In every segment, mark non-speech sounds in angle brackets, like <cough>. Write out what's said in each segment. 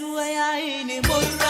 قسوة يا عيني مرة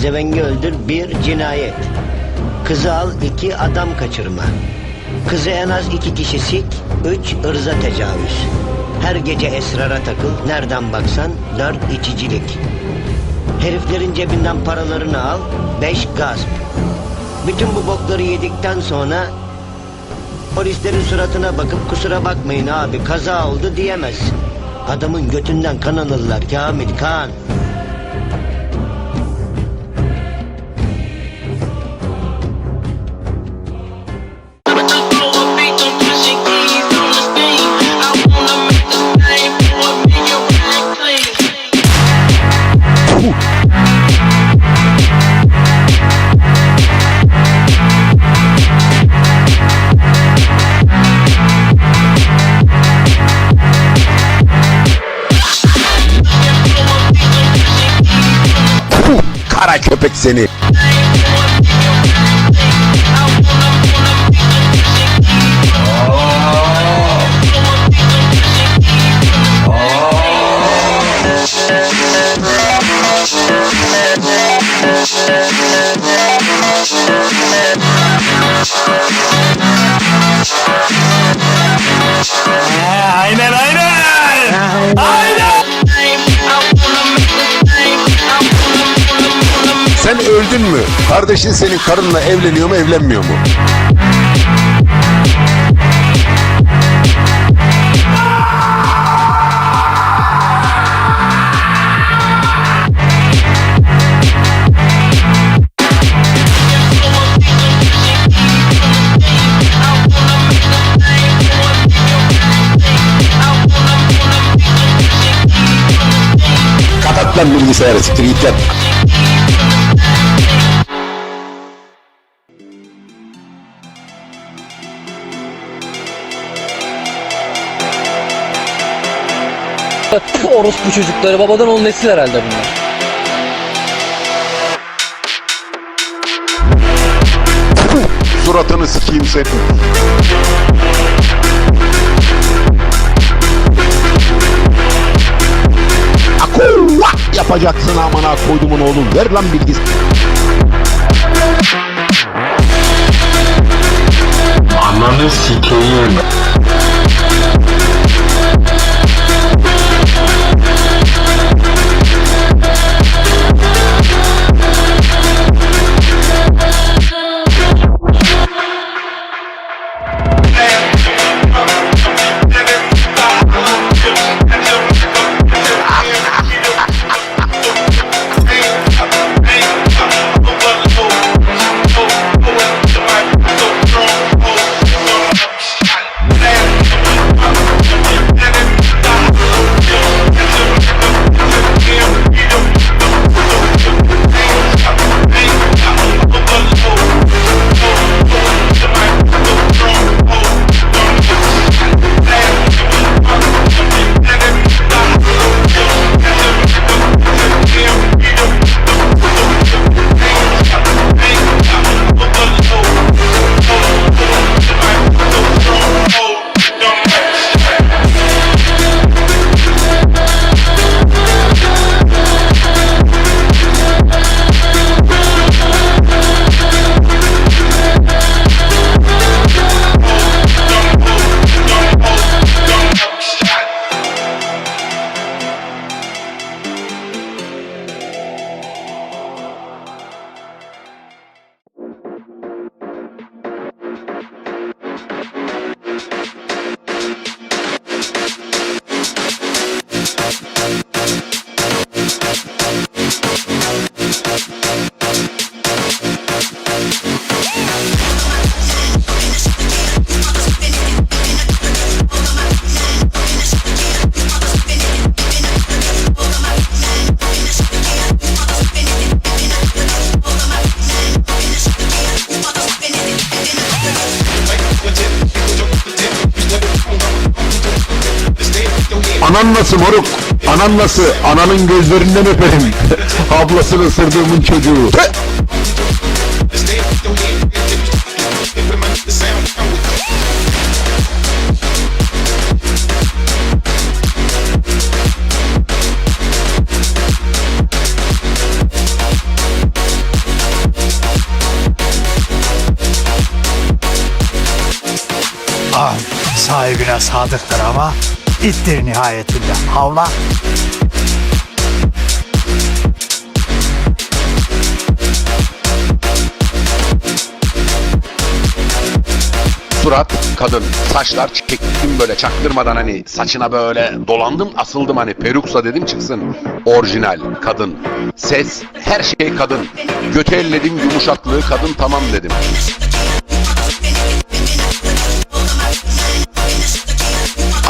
Pezevengi öldür bir cinayet. Kızı al iki adam kaçırma. Kızı en az iki kişi sik, üç ırza tecavüz. Her gece esrara takıl, nereden baksan dört içicilik. Heriflerin cebinden paralarını al, beş gasp. Bütün bu bokları yedikten sonra polislerin suratına bakıp kusura bakmayın abi kaza oldu diyemezsin. Adamın götünden kan alırlar Kamil kan. Kara köpek seni. Aynen aynen. Aynen. Sen öldün mü? Kardeşin senin karınla evleniyor mu evlenmiyor mu? Kapat lan bilgisayarı siktir git yat. Orospu çocukları babadan oğul nesil herhalde bunlar. Suratını sikeyim senin. Akuvva yapacaksın amına koydumun oğlum. Ver lan bilgis. Ananı sikeyim. Anan nasıl moruk? Anan nasıl? Ananın gözlerinden öperim. <laughs> Ablasını ısırdığımın çocuğu. Av sahibine sadıktır ama ittir nihayetinde. Havla. Surat kadın, saçlar çektim böyle çaktırmadan hani saçına böyle dolandım asıldım hani peruksa dedim çıksın. Orijinal kadın, ses her şey kadın. Götü elledim yumuşaklığı kadın tamam dedim.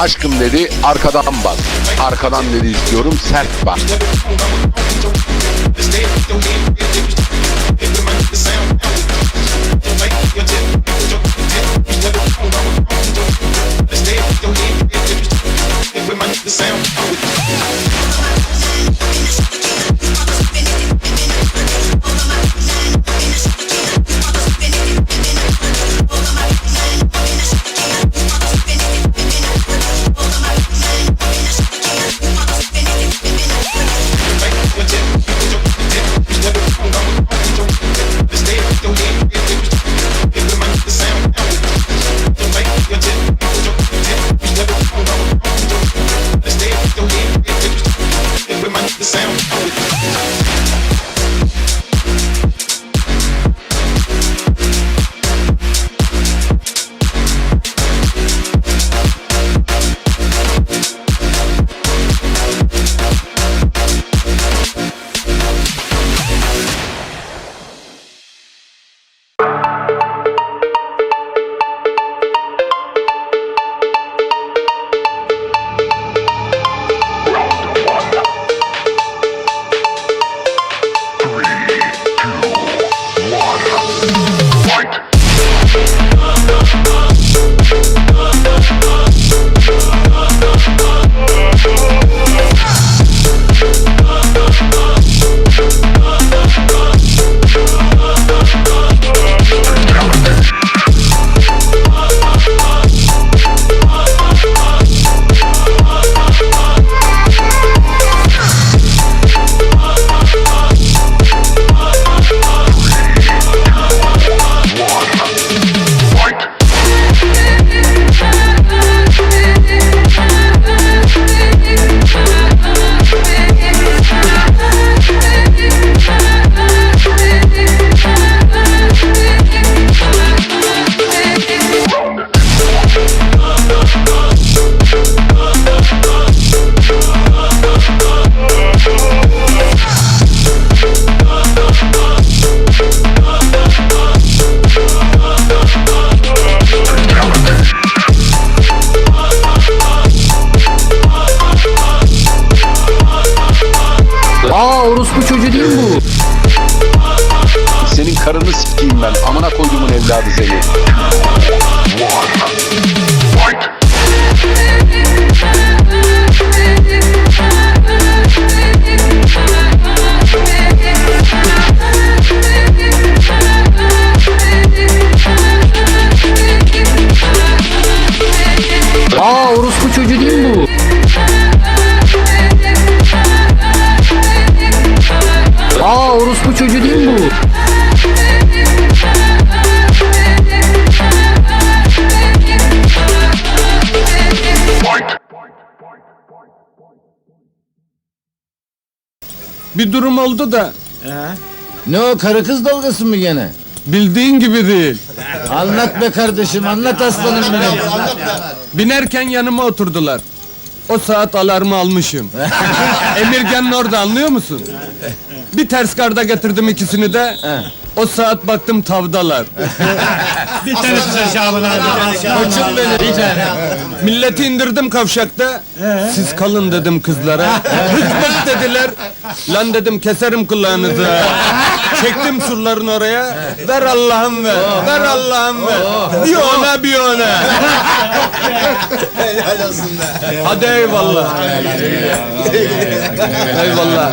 Aşkım dedi arkadan bas. Arkadan dedi istiyorum sert bas. Çocuğu değil mi bu? Bir durum oldu da Ne o karı kız dalgası mı gene? bildiğin gibi değil. Anlat be kardeşim anlat aslanım benim. Binerken yanıma oturdular. O saat alarmı almışım. <laughs> Emirgan'ın orada anlıyor musun? Bir ters karda getirdim ikisini de. O saat baktım tavdalar. <laughs> Bir tanesi abi. Koçum benim. Milleti indirdim kavşakta. Siz kalın dedim kızlara. <laughs> Hızmet dediler. Lan dedim keserim kulağınızı. Çektim surların oraya. Ver Allah'ım ver. Ver Allah'ım ver. Bir ona bir ona. <laughs> Hadi eyvallah. eyvallah.